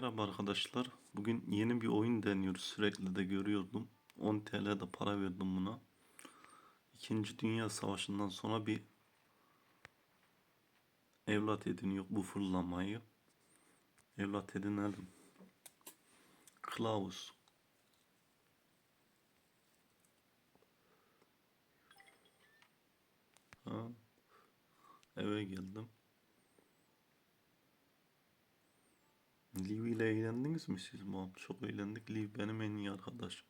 Merhaba arkadaşlar. Bugün yeni bir oyun deniyoruz. Sürekli de görüyordum. 10 TL de para verdim buna. İkinci Dünya Savaşı'ndan sonra bir evlat ediniyor bu fırlamayı. Evlat edinelim. Kılavuz. Ha. Eve geldim. Liv ile eğlendiniz mi siz Muhammed? Çok eğlendik. Liv benim en iyi arkadaşım.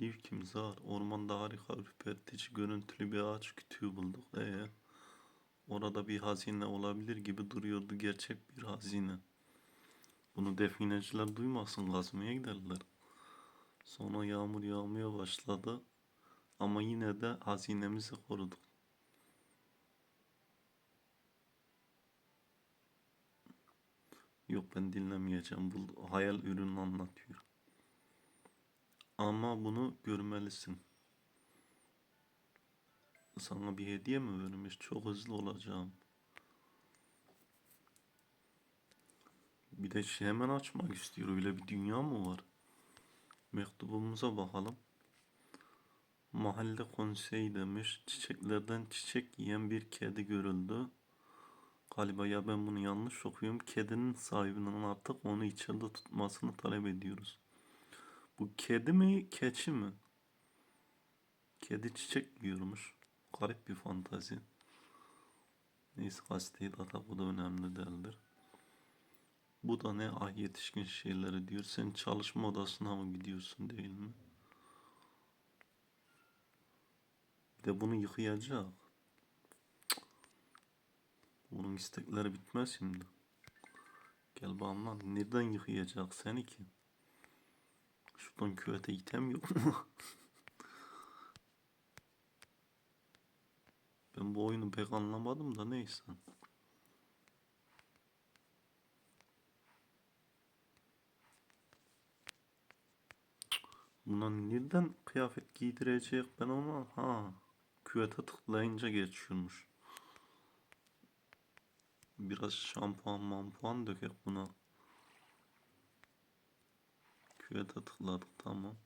Liv kim? Zar. Ormanda harika ürpertici görüntülü bir ağaç kütüğü bulduk. Ee, orada bir hazine olabilir gibi duruyordu. Gerçek bir hazine. Bunu defineciler duymasın kazmaya giderler. Sonra yağmur yağmaya başladı. Ama yine de hazinemizi koruduk. Yok ben dinlemeyeceğim. Bu hayal ürünü anlatıyor. Ama bunu görmelisin. Sana bir hediye mi vermiş? Çok hızlı olacağım. Bir de şey hemen açmak istiyor. Öyle bir dünya mı var? Mektubumuza bakalım. Mahalle konseyi demiş. Çiçeklerden çiçek yiyen bir kedi görüldü. Galiba ya ben bunu yanlış okuyorum. Kedinin sahibinin artık onu içeride tutmasını talep ediyoruz. Bu kedi mi, keçi mi? Kedi çiçek yiyormuş. Garip bir fantazi. Neyse gazeteyi atak, bu da önemli değildir. Bu da ne ah yetişkin şeyleri diyor. Sen çalışma odasına mı gidiyorsun değil mi? Bir de bunu yıkayacak. Bunun istekleri bitmez şimdi. Gel bana nereden yıkayacak seni ki? Şuradan küvete item yok mu? ben bu oyunu pek anlamadım da neyse. Buna nereden kıyafet giydirecek ben ona? Ha, küvete tıklayınca geçiyormuş. Biraz şampuan mampuan dökek buna. Küvete tıkladık tamam.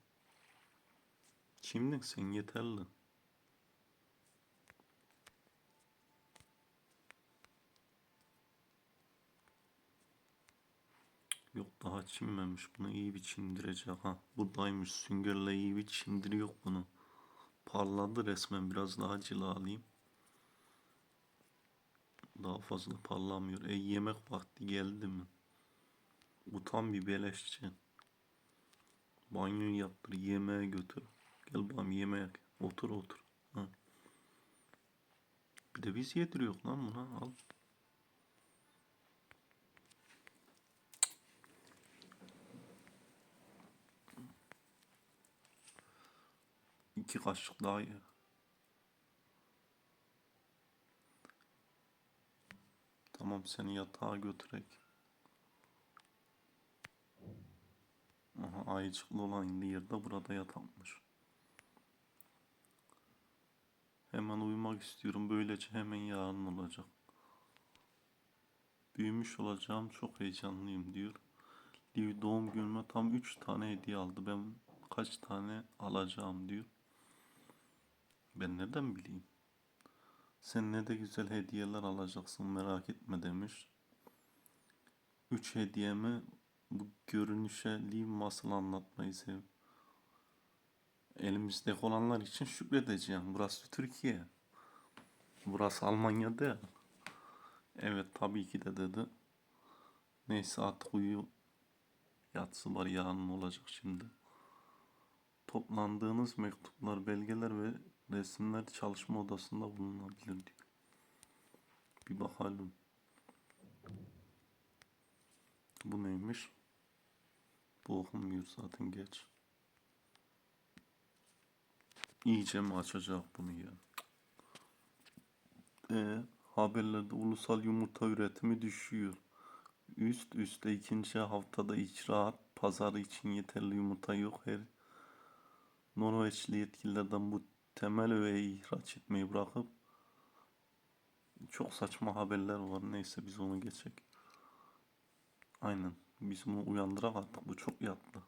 Şimdi sen yeterli. Yok daha çinmemiş. Bunu iyi bir çindirecek ha. Buradaymış. Süngerle iyi bir çindiriyor bunu. Parladı resmen. Biraz daha cilalayayım. Daha fazla parlamıyor. E yemek vakti geldi mi? Bu tam bir beleşçi. Banyo yaptır, yemeğe götür. Gel bakalım yemeğe. Otur otur. Ha. Bir de biz yediriyor lan buna. Al. İki kaşık daha ye. Tamam seni yatağa götürek. Aha ayıcıklı olan yerde burada yatakmış. Hemen uyumak istiyorum. Böylece hemen yarın olacak. Büyümüş olacağım. Çok heyecanlıyım diyor. Liv doğum günüme tam 3 tane hediye aldı. Ben kaç tane alacağım diyor. Ben nereden bileyim? Sen ne de güzel hediyeler alacaksın merak etme demiş. Üç hediyemi bu görünüşe Liv nasıl anlatmayı sev. Elimizdeki olanlar için şükredeceğim. Burası Türkiye. Burası Almanya değil. Evet tabii ki de dedi. Neyse artık uyu. Yatsı var yarın olacak şimdi. Toplandığınız mektuplar, belgeler ve resimler çalışma odasında bulunabilir diyor. Bir bakalım. Bu neymiş? Bu okunmuyor zaten geç. İyice mi açacak bunu ya? E, haberlerde ulusal yumurta üretimi düşüyor. Üst üste ikinci haftada icraat pazarı için yeterli yumurta yok. Her Norveçli yetkililerden bu temel öğeyi ihraç etmeyi bırakıp çok saçma haberler var. Neyse biz onu geçecek. Aynen. Biz bunu uyandırak artık. Bu çok yattı.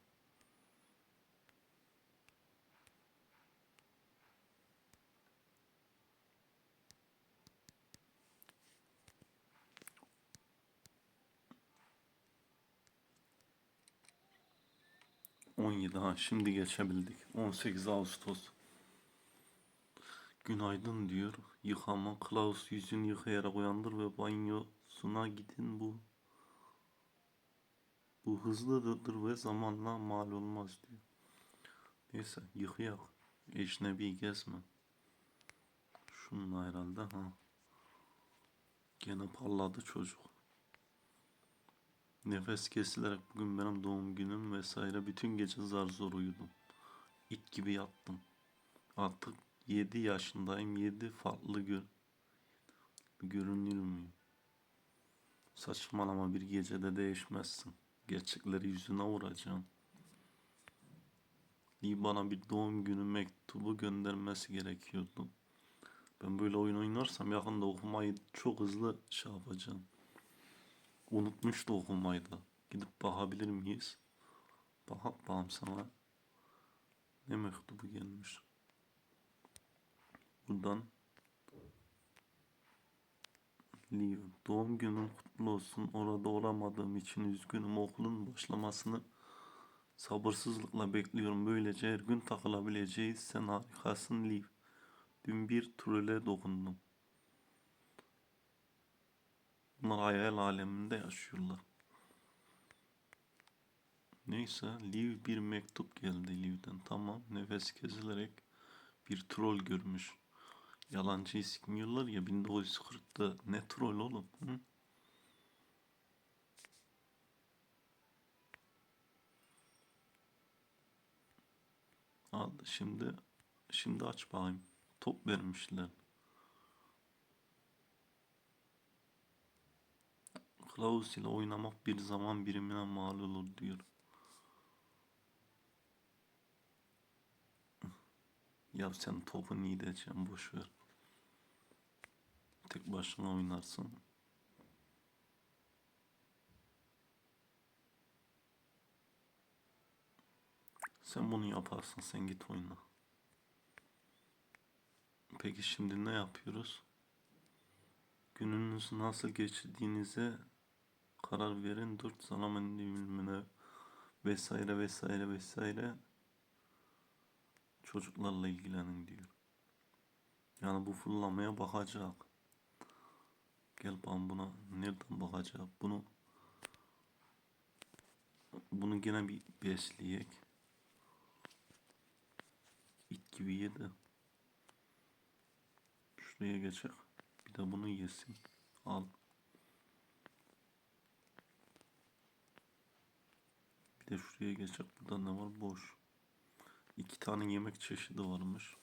On yedi ha şimdi geçebildik. 18 Ağustos. Günaydın diyor. Yıkama. Klaus yüzünü yıkayarak uyandır ve banyosuna gidin bu. Bu hızlıdır ve zamanla mal olmaz diyor. Neyse yıkayak. Ecnebi gezme. Şununla herhalde ha. Gene parladı çocuk. Nefes kesilerek bugün benim doğum günüm vesaire bütün gece zar zor uyudum. İt gibi yattım. Artık 7 yaşındayım. 7 farklı gör görünür müyüm? Saçmalama bir gecede değişmezsin. Gerçekleri yüzüne vuracağım. Lee bana bir doğum günü mektubu göndermesi gerekiyordu. Ben böyle oyun oynarsam yakında okumayı çok hızlı şey yapacağım. Unutmuş da okumayı da. Gidip bakabilir miyiz? Bak bakalım sana. Ne mektubu gelmiş. Buradan Leo, doğum günün kutlu olsun. Orada olamadığım için üzgünüm. Okulun başlamasını sabırsızlıkla bekliyorum. Böylece her gün takılabileceğiz. Sen harikasın Liv. Dün bir trole dokundum. Bunlar hayal aleminde yaşıyorlar. Neyse, Liv bir mektup geldi Liv'den. Tamam, nefes kesilerek bir troll görmüş. Yalancıyı sikmiyorlar ya 1940'ta ne troll oğlum? Hı? Al şimdi şimdi aç bakayım. Top vermişler. Kılavuz ile oynamak bir zaman birimine mal olur diyor. Ya sen topu niye edeceksin boş ver. Tek başına oynarsın. Sen bunu yaparsın. Sen git oyna. Peki şimdi ne yapıyoruz? Gününüzü nasıl geçirdiğinize karar verin. Dört zaman dilimine vesaire vesaire vesaire çocuklarla ilgilenin diyor. Yani bu fırlamaya bakacak. Gel ben buna nereden bakacak? Bunu bunu gene bir besleyek. İt gibi yedi. Şuraya geçecek. Bir de bunu yesin. Al. Bir de şuraya geçecek. Burada ne var? Boş. İki tane yemek çeşidi varmış.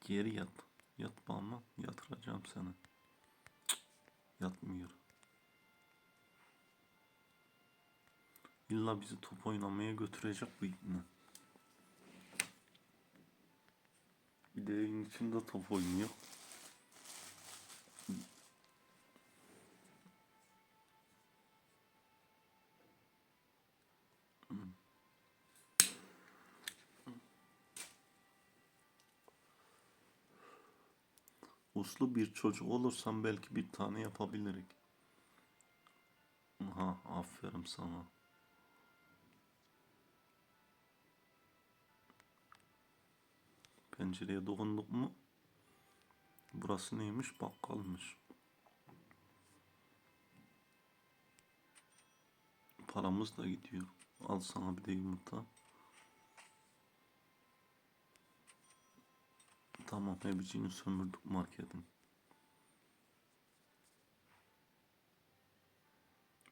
Geri yat. Yat bana. Yatıracağım seni. Cık, Yatmıyor. İlla bizi top oynamaya götürecek bu ibne. Bir de evin içinde top oynuyor. Uslu bir çocuk olursam belki bir tane yapabilirik. Ha, aferin sana. Pencereye dokunduk mu? Burası neymiş? Bakkalmış. Paramız da gidiyor. Al sana bir de yumurta. Tamam hepsini sömürdük marketin.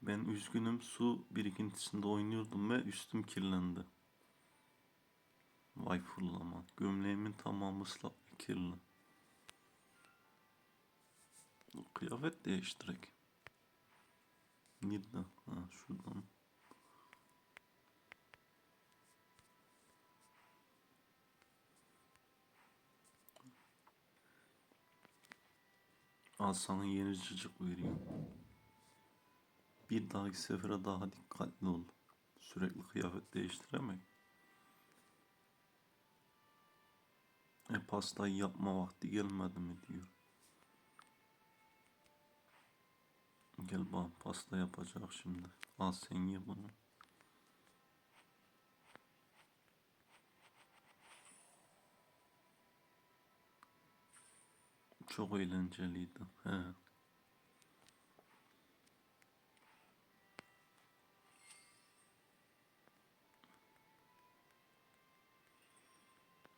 Ben üzgünüm su birikintisinde oynuyordum ve üstüm kirlendi. Vay fırlama. Gömleğimin tamamı ıslak ve kirli. Kıyafet değiştirek. Nerede? Ha şuradan. Al sana yeni cıcık vereyim. Bir dahaki sefere daha dikkatli ol. Sürekli kıyafet değiştiremek. E pastayı yapma vakti gelmedi mi diyor. Gel bana pasta yapacak şimdi. Al sen ye bunu. Çok eğlenceliydi. He.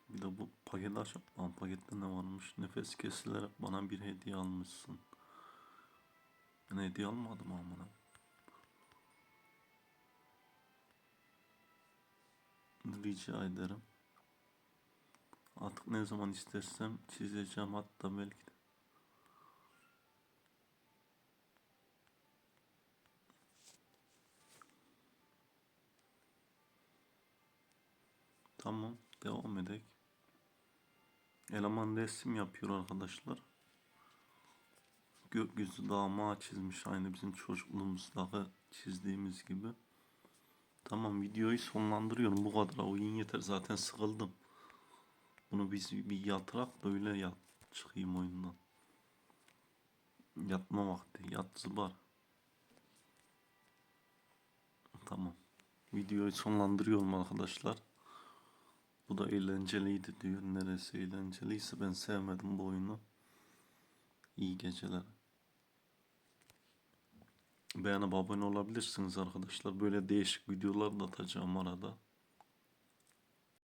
Bir de bu paketi açıp lan pakette ne varmış? Nefes kesilerek bana bir hediye almışsın. Ben hediye almadım amına. Rica ederim. Artık ne zaman istersem çizeceğim hatta belki de. Tamam, devam edek. Eleman resim yapıyor arkadaşlar. Gökyüzü dağmağı çizmiş aynı bizim çocukluğumuzdaki çizdiğimiz gibi. Tamam videoyu sonlandırıyorum bu kadar oyun yeter zaten sıkıldım. Bunu biz bir yatırak da öyle yat çıkayım oyundan. Yatma vakti yat zıbar. Tamam. Videoyu sonlandırıyorum arkadaşlar. Bu da eğlenceliydi diyor. Neresi eğlenceliyse ben sevmedim bu oyunu. İyi geceler. Beğenip abone olabilirsiniz arkadaşlar. Böyle değişik videolar da atacağım arada.